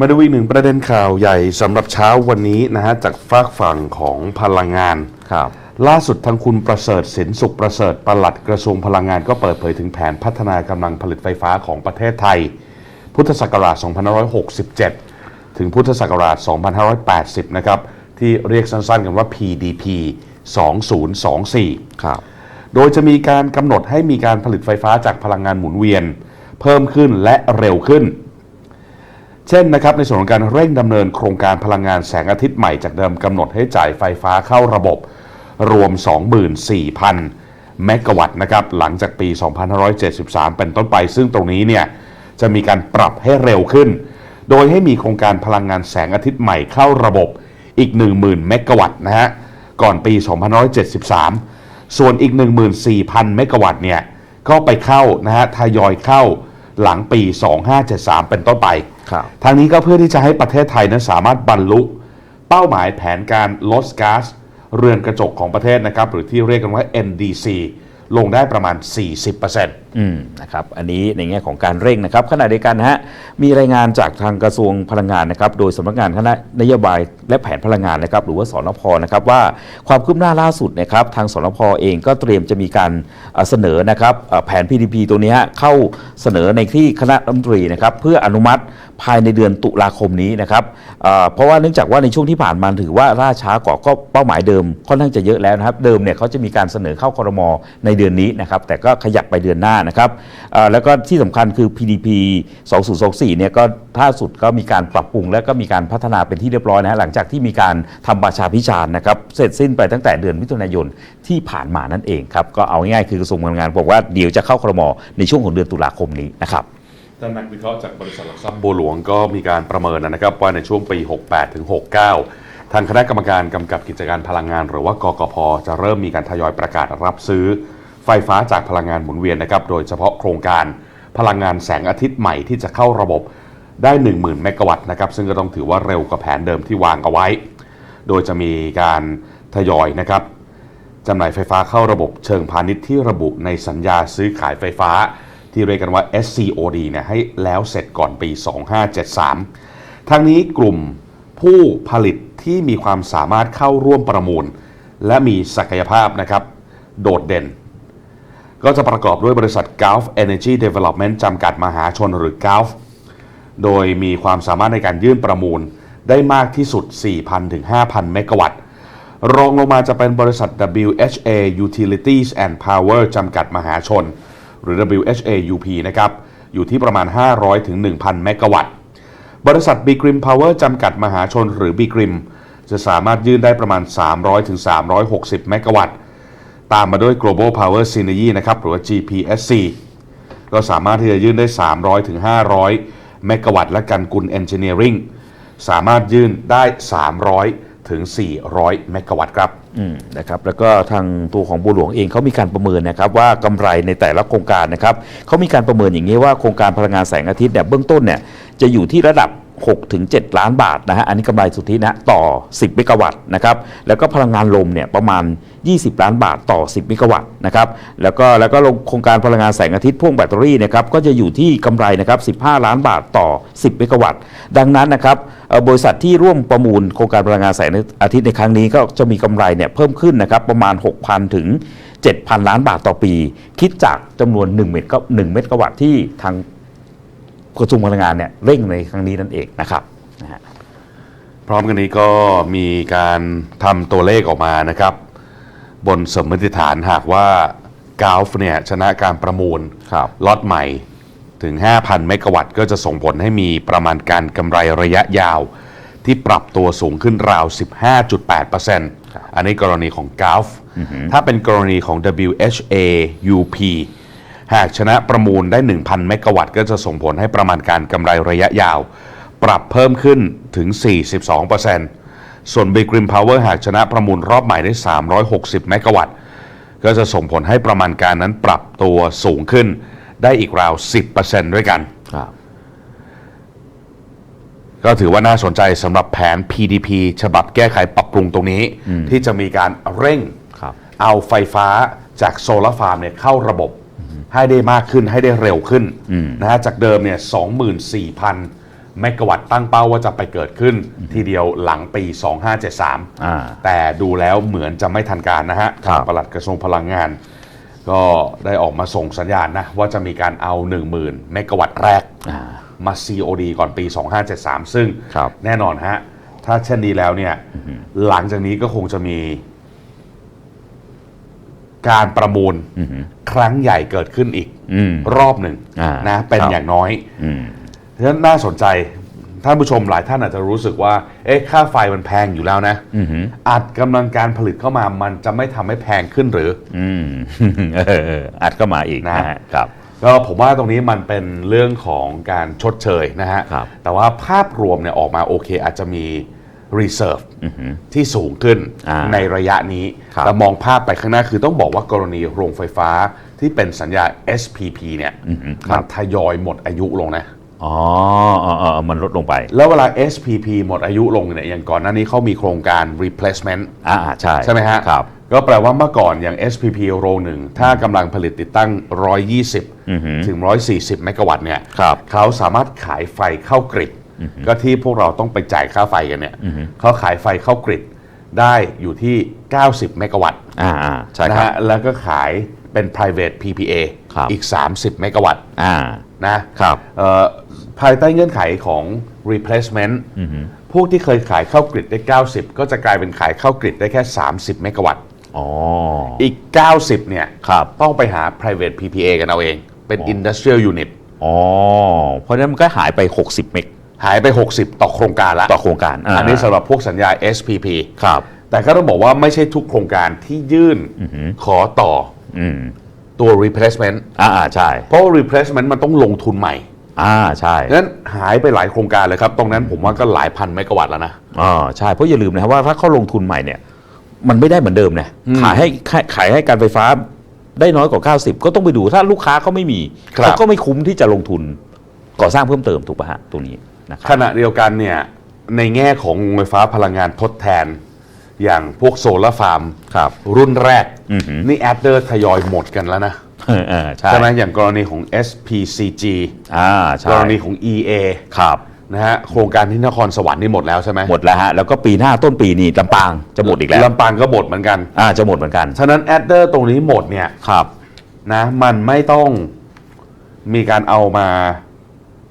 มาดูอีกหนึ่งประเด็นข่าวใหญ่สำหรับเช้าวันนี้นะฮะจากฝากฝั่งของพลังงาน ครับ ล่าสุดทางคุณประเสริฐสินสุขประเสริฐปลัดกระทรวงพลังงานก็เปิดเผยถึงแผนพัฒนากำลังผลิตไฟฟ้าของประเทศไทย พุทธศักราช 2567 ถึงพุทธศักราช 2580 นะครับ ที่เรียกสั้นๆ กันว่า PDP 2024 ครับ โดยจะมีการกำหนดให้มีการผลิตไฟฟ้าจากพลังงานหมุนเวียน เพิ่มขึ้นและเร็วขึ้น เช่นนะครับในส่วนของการเร่งดำเนินโครงการพลังงานแสงอาทิตย์ใหม่จากเดิมกำหนดให้จ่ายไฟฟ้าเข้าระบบ รวม 24,000 เมกะวัตต์นะครับหลังจากปี 2573 เป็นต้นไป ซึ่งตรงนี้เนี่ยจะมีการปรับให้เร็วขึ้น โดยให้มีโครงการพลังงานแสงอาทิตย์ใหม่เข้าระบบอีก 10,000 เมกะวัตต์นะฮะก่อนปี 2573 ส่วนอีก 14,000 เมกะวัตต์เนี่ยก็ไปเข้านะฮะทยอยเข้า หลังปี 2573 เป็นต้นไป ครับ ทางนี้ก็เพื่อที่จะให้ประเทศไทยนั้นสามารถบรรลุ เป้าหมายแผนการลดก๊าซเรือนกระจกของประเทศนะครับ หรือที่เรียกกันว่า NDC ลงได้ประมาณ 40%อืมนะครับอันนี้ในแง่ของการเร่งนะครับขณะเดียวกันนะฮะมีรายงานจากทางกระทรวงพลังงานนะครับ โดยสำนักงานคณะนโยบายและแผนพลังงานนะครับ หรือว่าสนพนะครับว่าความคืบหน้าล่าสุดนะครับ ทางสนพเองก็เตรียมจะมีการเสนอนะครับแผน PDP ตัวนี้ฮะเข้าเสนอในที่คณะรัฐมนตรีนะครับ เพื่ออนุมัติภายในเดือนตุลาคมนี้นะครับเพราะว่าเนื่องจากว่าในช่วงที่ผ่านมาถือว่าล่าช้ากว่าก็เป้าหมายเดิมค่อนข้างจะเยอะแล้วนะครับ เดิมเนี่ยเขาจะมีการเสนอเข้าคอรมอในเดือนนี้นะครับ แต่ก็ขยับไปเดือนหน้านะครับแล้วก็ที่สำคัญคือ PDP 2024เนี่ยก็ล่าสุดก็มีการปรับปรุง และก็มีการพัฒนาเป็นที่เรียบร้อยนะฮะหลังจากที่มีการทำประชาพิจารณ์นะครับเสร็จสิ้นไปตั้งแต่เดือนมิถุนายนที่ผ่านมานั่นเองครับก็เอาง่ายๆคือกระทรวงพลังงานบอกว่าเดี๋ยวจะเข้าครมในช่วงของเดือนตุลาคมนี้นะครับท่านนักวิเคราะห์จากบริษัทหลักทรัพย์บัวหลวงก็มีการประเมินนะครับว่าในช่วงปี 68ถึง69 ทางคณะกรรมการกำกับกิจการพลังงาน หรือว่ากกพ จะเริ่มมีการทยอยประกาศรับซื้อ ไฟฟ้าจากพลังงานหมุนเวียนนะครับ โดยเฉพาะโครงการพลังงานแสงอาทิตย์ใหม่ที่จะเข้าระบบได้ 10,000 เมกะวัตต์นะครับ ซึ่งก็ต้องถือว่าเร็วกว่าแผนเดิมที่วางเอาไว้ โดยจะมีการทยอยนะครับจำหน่ายไฟฟ้าเข้าระบบเชิงพาณิชย์ที่ระบุในสัญญาซื้อขายไฟฟ้า ที่เรียกกันว่า SCOD เนี่ยให้แล้วเสร็จก่อนปี 2573 ทั้งนี้กลุ่มผู้ผลิตที่มีความสามารถเข้าร่วมประมูล และมีศักยภาพนะครับ โดดเด่น ก็จะประกอบด้วยบริษัท Gulf Energy Development จำกัดมหาชนหรือ Gulf โดยมีความสามารถในการยื่นประมูลได้มากที่สุด 4,000 ถึง 5,000 เมกะวัตต์ รองลงมาจะเป็นบริษัท WHA Utilities and Power จำกัดมหาชน หรือ WHA UP นะครับ อยู่ที่ประมาณ 500 ถึง 1,000 เมกะวัตต์ บริษัท b g r i m Power จำกัดมหาชนหรือ b g r i m จะสามารถยื่นได้ประมาณ 300 ถึง 360 เมกะวัตต์ ตามมาด้วย Global Power Synergy นะครับหรือว่า GPSC ก็สามารถที่จะยื่นได้ 300ถึง500 เมกะวัตต์และกันกุล Engineering สามารถยื่นได้ 300ถึง400 เมกะวัตต์ครับอืมนะครับแล้วก็ทางตัวของบัวหลวงเองเขามีการประเมินนะครับว่ากำไรในแต่ละโครงการนะครับเขามีการประเมินอย่างนี้ว่าโครงการพลังงานแสงอาทิตย์เนี่ยเบื้องต้นเนี่ยจะอยู่ที่ระดับ 6ถึง7ล้านบาทนะฮะอันนี้กำไรสุทธินะต่อ 10 เมกะวัตต์นะครับแล้วก็พลังงานลมเนี่ยประมาณ 20 ล้านบาทต่อ 10 เมกะวัตต์นะครับแล้วก็แล้วก็โครงการพลังงานแสงอาทิตย์พ่วงแบตเตอรี่นะครับก็จะอยู่ที่กำไรนะครับ15 ล้านบาทต่อ 10 เมกะวัตต์ดังนั้นนะครับบริษัทที่ร่วมประมูลโครงการพลังงานแสงอาทิตย์ในครั้งนี้ก็จะมีกำไรเนี่ยเพิ่มขึ้นนะครับประมาณ 6,000 ถึง 7,000 ล้านบาทต่อปี คิดจากจำนวน1เมตรก็1เมตรกวัตต์ที่ทาง กระทรวงพลังงานเนี่ยเร่งในครั้งนี้นั่นเองนะครับนะฮะพร้อมกันนี้ก็มีการทำตัวเลขออกมานะครับ บนสมมติฐานหากว่ากาฟเนี่ยชนะการประมูลครับล็อตใหม่ถึง 5,000 เมกะวัตต์ก็จะส่งผลให้มีประมาณการกำไรระยะยาว ที่ปรับตัวสูงขึ้นราว 15.8%อันนี้กรณีของกาฟถ้าเป็นกรณีของ WHA UP หากชนะประมูลได้ 1,000 เมกะวัตต์ก็จะส่งผลให้ประมาณการกำไรระยะยาว ปรับเพิ่มขึ้นถึง 42%ส่วน Big Rim Power หากชนะประมูลรอบใหม่ได้ 360 เมกะวัตต์ ก็จะส่งผลให้ประมาณการนั้นปรับตัวสูงขึ้นได้อีกราว 10%ด้วยกันครับก็ถือว่าน่าสนใจสำหรับแผน PDP ฉบับแก้ไขปรับปรุงตรงนี้ ที่จะมีการเร่งครับเอาไฟฟ้าจากโซลาร์ฟาร์มเนี่ยเข้าระบบ ให้ได้มากขึ้นให้ได้เร็วขึ้นนะฮะจากเดิมเนี่ย24,000 เมกะวัตต์ตั้งเป้าว่าจะไปเกิดขึ้นทีเดียวหลังปี 2573อ่าแต่ดูแล้วเหมือนจะไม่ทันการนะฮะครับทางปลัดกระทรวงพลังงาน ก็ได้ออกมาส่งสัญญาณนะ ว่าจะมีการเอา 10,000 เมกะวัตต์แรกอ่ามา COD ก่อนปี 2573 ซึ่งครับแน่นอนฮะถ้าเช่นนี้แล้วเนี่ยหลังจากนี้ก็คงจะมี การประมูลอือหือครั้งใหญ่เกิดขึ้นอีกอืมรอบหนึ่งอ่านะ เป็นครับอย่างน้อยอืมฉะนั้นน่าสนใจท่านผู้ชมหลายท่านอาจจะรู้สึกว่า เอ๊ะ ค่าไฟมันแพงอยู่แล้วนะอือหืออัดกำลังการผลิตเข้ามามันจะไม่ทำให้แพงขึ้นหรืออืมเออเอออัดก็มาอีกนะนะฮะครับก็ผมว่าตรงนี้มันเป็นเรื่องของการชดเชยนะฮะครับแต่ว่าภาพรวมเนี่ยออกมาโอเคอาจจะมี reserve อือหือที่สูงขึ้นอ่าในระยะนี้ครับแต่มองภาพไปข้างหน้าคือต้องบอกว่ากรณีโรงไฟฟ้าที่เป็นสัญญา SPP เนี่ยอือหือคมัรันบทยอยหมดอายุลงนะอ๋ออ๋ออ๋อมันลดลงไป แล้วเวลา SPP หมดอายุลงเนี่ยอย่างก่อนหน้านี้เขามีโครงการ replacement อ่าใช่ใช่ไหมฮะครับก็แปลว่าเมื่อก่อนอย่าง SPP โรงหนึ่งถ้ากำลังผลิตติดตั้ง 120 ถึง 140 เมกะวัตต์เนี่ยครับเขาสามารถขายไฟเข้ากริด ก็ที่พวกเราต้องไปจ่ายค่าไฟกันเนี่ยเขาขายไฟเข้ากริดได้อยู่ที่ 90 เมกะวัตต์อ่าอ่าใช่นะครับฮะแล้วก็ขายเป็น private PPA ครับอีก 30 เมกะวัตต์อ่านะครับเอ่อภายใต้เงื่อนไขของ replacement พวกที่เคยขายเข้ากริดได้ 90 ก็จะกลายเป็นขายเข้ากริดได้แค่ 30 เมกะวัตต์อ๋ออีก 90 เนี่ยครับต้องไปหา private PPA กันเอาเอง เป็น industrial unit อ๋อ เพราะฉะนั้นมันก็หายไป 60 เมก หายไป 60 ต่อโครงการละต่อโครงการาอันนี้สำหรับพวกสัญญา SPP ครับ แต่ก็ต้องบอกว่าไม่ใช่ทุกโครงการที่ยื่นขอต่ออืมตัว replacement อ่าอ่าใช่ เพราะว่า replacement มันต้องลงทุนใหม่ อ่าใช่งั้นหายไปหลายโครงการเลยครับ ตรงนั้นผมว่าก็หลายพันเมกะวัตต์แล้วนะอ่าใช่ เพราะอย่าลืมนะครับว่าถ้าเขาลงทุนใหม่เนี่ยมันไม่ได้เหมือนเดิมนะอืมขายให้ขายขายให้การไฟฟ้าได้น้อยกว่า 90 ก็ต้องไปดูถ้าลูกค้าเขาไม่มีครับเขาก็ไม่คุ้มที่จะลงทุนก่อสร้างเพิ่มเติมถูกป่ะฮะตรงนี้ นะคขรับณะเดียวกันเนี่ยในแง่ของโรงไฟฟ้าพลังงานทดแทน อย่างพวกโซลาร์ฟาร์มครับรุ่นแรก อือหือนี่แอดเดอร์ทยอยหมดกันแล้วนะ เออเออใช่ใช่ไหมอย่างกรณีของ SPCG อ่าใช่กรณีของ EA ครับ นะฮะโครงการที่นครสวรรค์นี่หมดแล้วใช่ไหมหมดแล้วฮะ แล้วก็ปีหน้าต้นปีนี้ลำปางจะหมดอีกแล้วลำปางก็หมดเหมือนกัน อ่าจะหมดเหมือนกันฉะนั้นแอดเดอร์ตรงนี้หมดเนี่ย ครับ นะมันไม่ต้องมีการเอามา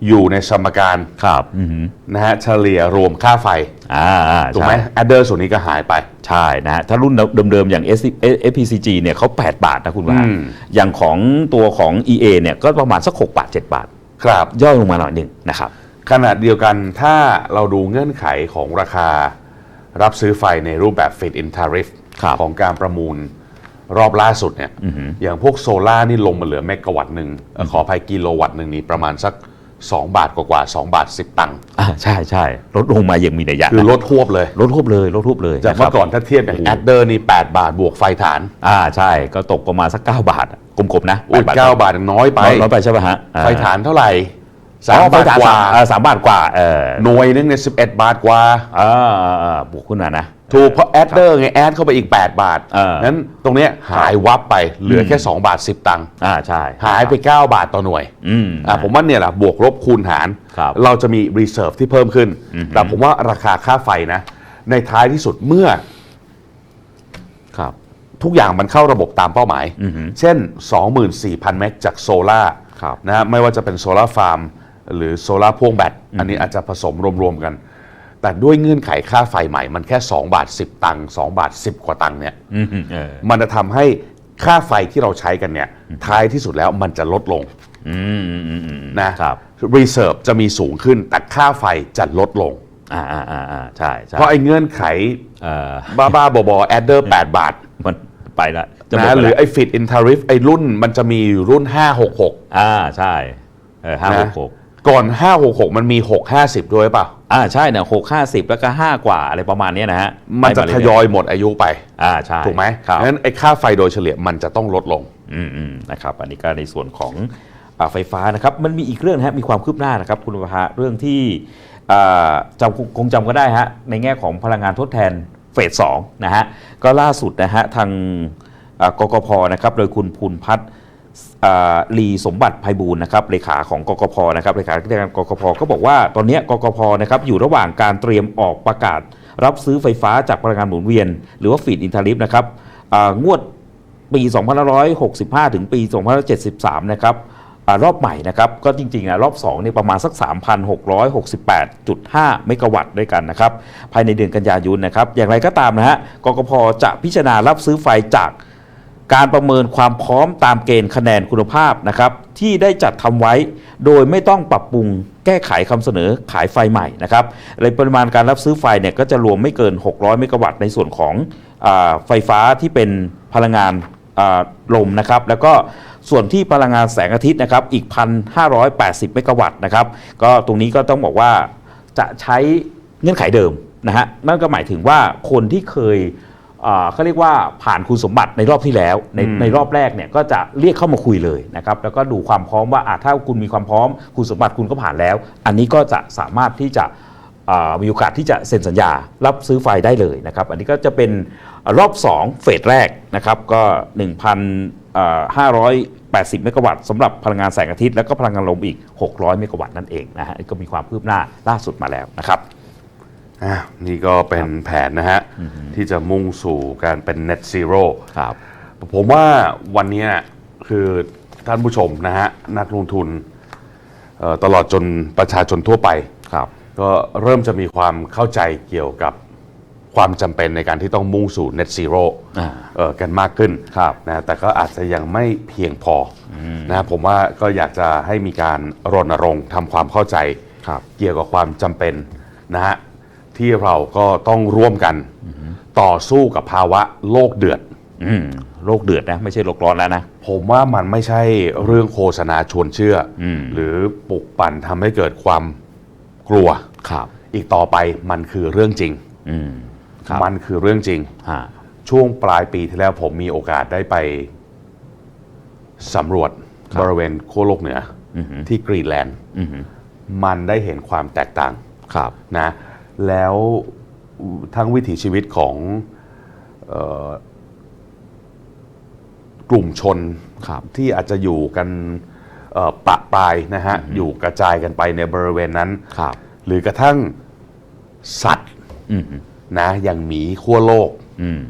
อยู่ในสมการครับอือหือนะฮะเฉลี่ยรวมค่าไฟ อ่าอ่าถูกไหมใช่แอดเดอร์ส่วนนี้ก็หายไป ใช่นะฮะถ้ารุ่นเดิมๆ อย่าง S FPCG เนี่ยเขา8 บาทนะคุณว่า อืม อย่างของตัวของ EA เนี่ยก็ประมาณสัก 6 บาท 7 บาท ครับ ย่อยลงมาหน่อยหนึ่งนะครับขณะเดียวกันถ้าเราดูเงื่อนไขของราคารับซื้อไฟในรูปแบบ Fit in Tariff ครับของการประมูลรอบล่าสุดเนี่ยอย่างพวกโซล่านี่ลงมาเหลือเมกะวัตต์หนึ่งเอ่อขออภัยกิโลวัตต์หนึ่งนี่ประมาณสัก 2 บาทกว่าๆ2บาท 10 ตังค์อ่าใช่ใช่ลดลงมาอย่างมีนัยยะคือนะลดทวบเลยลดทุบเลยลดทุบเลยจากะคเมื่รับอก่อนถ้าเทียบอย่างแอดเดอร์นี่8บาทบวกไฟฐาน อ่าใช่ก็ตกประมาณสัก 9 บาทอะกลมๆนะอุ้ย8เก้าบาทยังน้อยไปน้อยน้อยไปใช่ป่ะฮะอ่ไฟฐานเท่าไหร่ อ๋อบสาาทกว่าเออสามบาทกว่าเออหน่วยนึงเนี่ยสิบเอ็ดบาทกว่าอ่าอ่าอ่าบวกขึ้นมานะถูกเพราะแอดเดอร์ไงแอดเข้าไปอีก 8 บาทเออนั้นตรงเนี้ยหายวับไปเหลือแค่ 2 บาท 10 ตังค์อ่าใช่หายไป 9 บาทต่อหน่วยอืมอะผมว่าเนี่ยแหละบวกลบคูณหารครับเราจะมีรีเซิร์ฟที่เพิ่มขึ้น แต่ผมว่าราคาค่าไฟนะ ในท้ายที่สุดเมื่อครับทุกอย่างมันเข้าระบบตามเป้าหมายอือฮึเช่น 24,000 เมกจากโซลาร์ครับนะฮะไม่ว่าจะเป็นโซลาร์ฟาร์ม หรือโซลาร์พ่วงแบตอันนี้อาจจะผสมรวมๆกัน แต่ด้วยเงื่อนไขค่าไฟใหม่ มันแค่ 2 บาท 10 ตังค์2บาท 10 กว่าตังค์เนี่ยอืมเออมันจะทำให้ค่าไฟที่เราใช้กันเนี่ยท้ายที่สุดแล้วมันจะลดลงอืมอืมอืมอืมนะครับรีเซิร์ฟจะมีสูงขึ้น แต่ค่าไฟจะลดลงอ่าอ่าอ่าอ่าใช่ใช่เพราะไอ้เงื่อนไขเออบ้าๆบอๆแอดเดอร์8บาทมันไปละจะหมดนะไปหรือละไอ้ฟิตอินทาริฟไอ้รุ่นมันจะมีอยู่รุ่น566อ่าใช่เออห้าหนะกหก ก่อน 566 มันมี 650 ด้วยเปล่าอ่าใช่เนี่ยหกห้าสิบแล้วก็ห้ากว่าอะไรประมาณเนี้ยนะฮะมันจะไปาทเรื่ยอยหมดอายุไป อ่าใช่ถูกไหมครับงั้นไอ้ค่าไฟโดยเฉลี่ยมันจะต้องลดลง อืมอืมนะครับ อันนี้ก็ในส่วนของอ่าไฟฟ้านะครับ มันมีอีกเรื่องนะฮะมีความคืบหน้านะครับคุณประภาเรื่องที่อ่าจำคงจำก็ได้ฮะในแง่ของพลังงานทดแทนเฟสสองนะฮะก็ล่าสุดนะฮะทางอ่ากกพนะครับโดยคุณภูนพัฒน์อ่า ลีสมบัติภัยบูลย์นะครับเลขาของกกพนะครับเลขาธิการกกพก็บอกว่าตอนนี้กกพนะครับอยู่ระหว่างการเตรียมออกประกาศ รับซื้อไฟฟ้าจากพลังงานหมุนเวียน หรือว่าฟีดอินทาริฟนะครับอ่างวดปี 2565 ถึงปี 2573 นะครับอรอบใหม่นะครับก็จริงๆนะรอบ2เนี่ยประมาณสัก 3,668.5 เมกะวัตต์ด้วยกันนะครับภายในเดือนกันยายนนะครับอย่างไรก็ตามนะฮะกกพจะพิจารณารับซื้อไฟจาก การประเมินความพร้อมตามเกณฑ์คะแนนคุณภาพนะครับที่ได้จัดทำไว้ โดยไม่ต้องปรับปรุงแก้ไขคำเสนอขายไฟใหม่นะครับในปริมาณการรับซื้อไฟเนี่ยก็จะรวมไม่เกิน 600 เมกะวัตต์ในส่วนของอไฟฟ้าที่เป็นพลังงานลมนะครับแล้วก็ส่วนที่พลังงานแสงอาทิตย์นะครับอีก 1,580 เมกะวัตต์นะครับก็ตรงนี้ก็ต้องบอกว่าจะใช้เงื่อนไขเดิมนะฮะนั่นก็หมายถึงว่าคนที่เคย เขาเรียกว่าผ่านคุณสมบัติในรอบที่แล้ว ในอืมในรอบแรกเนี่ยก็จะเรียกเข้ามาคุยเลยนะครับแล้วก็ดูความพร้อมว่าอะถ้าคุณมีความพร้อม คุณสมบัติคุณก็ผ่านแล้ว อันนี้ก็จะสามารถที่จะอ่ามีโอกาสที่จะเซ็นสัญญารับซื้อไฟได้เลยนะครับ อันนี้ก็จะเป็นรอบ 2 เฟสแรกนะครับก็ 1,580 เมกะวัตต์สำหรับพลังงานแสงอาทิตย์ แล้วก็พลังงานลมอีก 600 เมกะวัตต์นั่นเองนะฮะนี่ก็มีความคืบหน้าล่าสุดมาแล้วนะครับ อะนี่ก็เป็นแผนนะฮะ ที่จะมุ่งสู่การเป็น net zero ครับ ผมว่าวันนี้น่ะคือท่านผู้ชมนะฮะ นักลงทุนเอ่อตลอดจนประชาชนทั่วไปครับ ก็เริ่มจะมีความเข้าใจเกี่ยวกับความจำเป็นในการที่ต้องมุ่งสู่ net zero อ่าเอ่อกันมากขึ้นครับนะแต่ก็อาจจะยังไม่เพียงพออนะผมว่าก็อยากจะให้มีการรณรงค์ทำความเข้าใจครับเกี่ยวกับความจำเป็นนะฮะ ที่เราก็ต้องร่วมกันต่อสู้กับภาวะโลกเดือดอืมโลกเดือดนะไม่ใช่โลกร้อนแล้วนะ ผมว่ามันไม่ใช่เรื่องโฆษณาชวนเชื่ออมหรือปลุกปั่นทำให้เกิดความกลัวครับ อีกต่อไปมันคือเรื่องจริงอืมครับมันคือเรื่องจริงฮะช่วงปลายปีที่แล้วผมมีโอกาสได้ไปสำรวจบริเวณขั้วโลกเหนือออหือที่กรีนแลนด์อือหือมันได้เห็นความแตกต่างครับนะ แล้วทั้งวิถีชีวิตของเอ่อกลุ่มชนครับที่อาจจะอยู่กันเอ่อปะปลายนะฮะอยู่กระจายกันไปในบริเวณนั้นครับหรือกระทั่งสัตว์อือหือนะอย่างหมีขั้วโลกอืม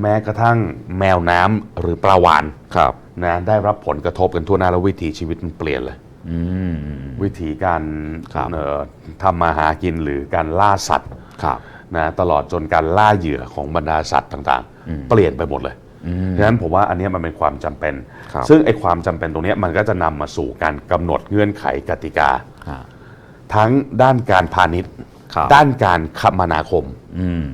แม้กระทั่งแมวน้ำหรือปลาวานครับนะได้รับผลกระทบกันทั่วหน้าแล้ววิถีชีวิตมันเปลี่ยนเลยอืม วิธีการครับเอ่อทำมาหากินหรือการล่าสัตว์ครับนะตลอดจนการล่าเหยื่อของบรรดาสัตว์ต่างอืมๆเปลี่ยนไปหมดเลยอืมฉะนั้นผมว่าอันเนี้ยมันเป็นความจำเป็นครับซึ่งไอ้ความจำเป็นตรงเนี้ยมันก็จะนำมาสู่การกำหนดเงื่อนไขกติกาฮะทั้งด้านการพาณิชย์ครับด้านการคมนาคมอืม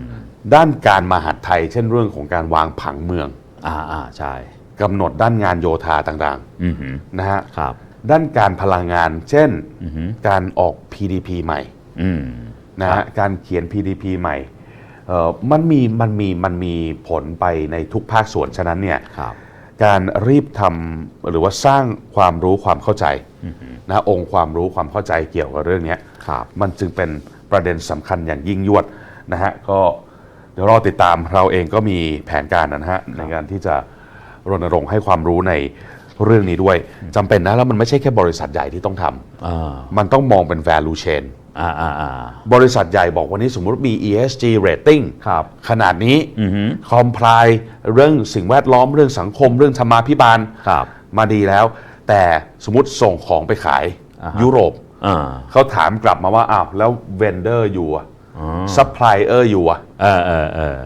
ด้านการมหาดไทย เช่นเรื่องของการวางผังเมือง อ่าอ่าใช่กำหนดด้านงานโยธาต่างอือหือๆนะฮะครับ ด้านการพลังงาน เช่นอือหือการออก PDP ใหม่อืมนะฮะการเขียน PDP ใหม่เอ่อมันมีมันมีมันมีผลไปในทุกภาคส่วนฉะนั้นเนี่ยครับการรีบทำหรือว่าสร้างความรู้ความเข้าใจนะองค์ความรู้ความเข้าใจเกี่ยวกับเรื่องเนี้ยครับมันจึงเป็นประเด็นสำคัญอย่างยิ่งยวดนะฮะก็เดี๋ยวรอติดตามเราเองก็มีแผนการนะฮะในการที่จะรณรงค์ให้ความรู้ใน เรื่องนี้ด้วยจำเป็นนะ แล้วมันไม่ใช่แค่บริษัทใหญ่ที่ต้องทำอ่ามันต้องมองเป็น value chain อ่าอ่าอ่าบริษัทใหญ่บอกวันนี้สมมุติมี ESG rating ครับขนาดนี้อือหือ comply เรื่องสิ่งแวดล้อมเรื่องสังคมเรื่องธรรมาภิบาลครับมาดีแล้ว แต่สมมติส่งของไปขายอ่าฮะยุโรปอ่าเขาถามกลับมาว่าอ้าวแล้ว vendor อยู่อะอ๋อ supplier อยู่อะเออเออเออ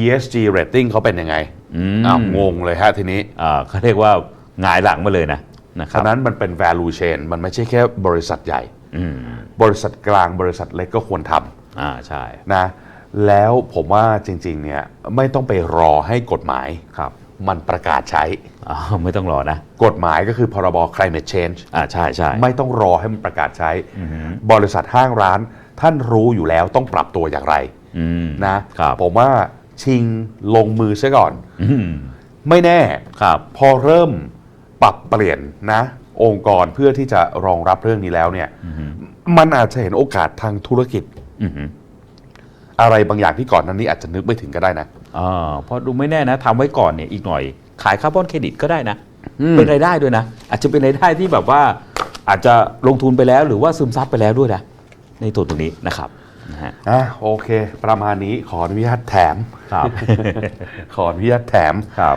ESG rating เขาเป็นยังไงอืมอ้าวงงเลยฮะทีนี้อ่าเขาเรียกว่า หงายหลังมาเลยนะนะครัฉะบนั้นมันเป็น value chain มันไม่ใช่แค่บริษัทใหญ่ อืมบริษัทกลางบริษัทเล็กก็ควรทำอ่าใช่นะแล้วผมว่าจริงๆเนี่ยไม่ต้องไปรอให้กฎหมายครับมันประกาศใช้อ๋อไม่ต้องรอนะ กฎหมายก็คือพรบ climate change อ่าใช่ใช่ไม่ต้องรอให้มันประกาศใช้ บริษัทห้างร้าน ท่านรู้อยู่แล้วต้องปรับตัวอย่างไรอืมนะครับผมว่าชิงลงมือซะก่อน อืมไม่แน่ ครับ พอเริ่ม ปรับเปลี่ยนนะ องค์กรเพื่อที่จะรองรับเรื่องนี้แล้วเนี่ยมันอาจจะเห็นโอกาสทางธุรกิจอือหืออะไรบางอย่างที่ก่อนหนั้นนี้อาจจะนึกไม่ถึงก็ได้นะอ่าเพราะดูไม่แน่นะทำไว้ก่อนเนี่ยอีกหน่อย ขายคาร์บอนเครดิตก็ได้นะๆเป็นรายได้ด้วยนะ อาจจะเป็นรายได้ที่แบบว่า อาจจะลงทุนไปแล้วหรือว่าซึมซับไปแล้วด้วยนะในตัวตรงนี้นะครับนะฮะอะโอเค ประมาณนี้ขออนุญาตแถมครับขออนุญาตแถมครับ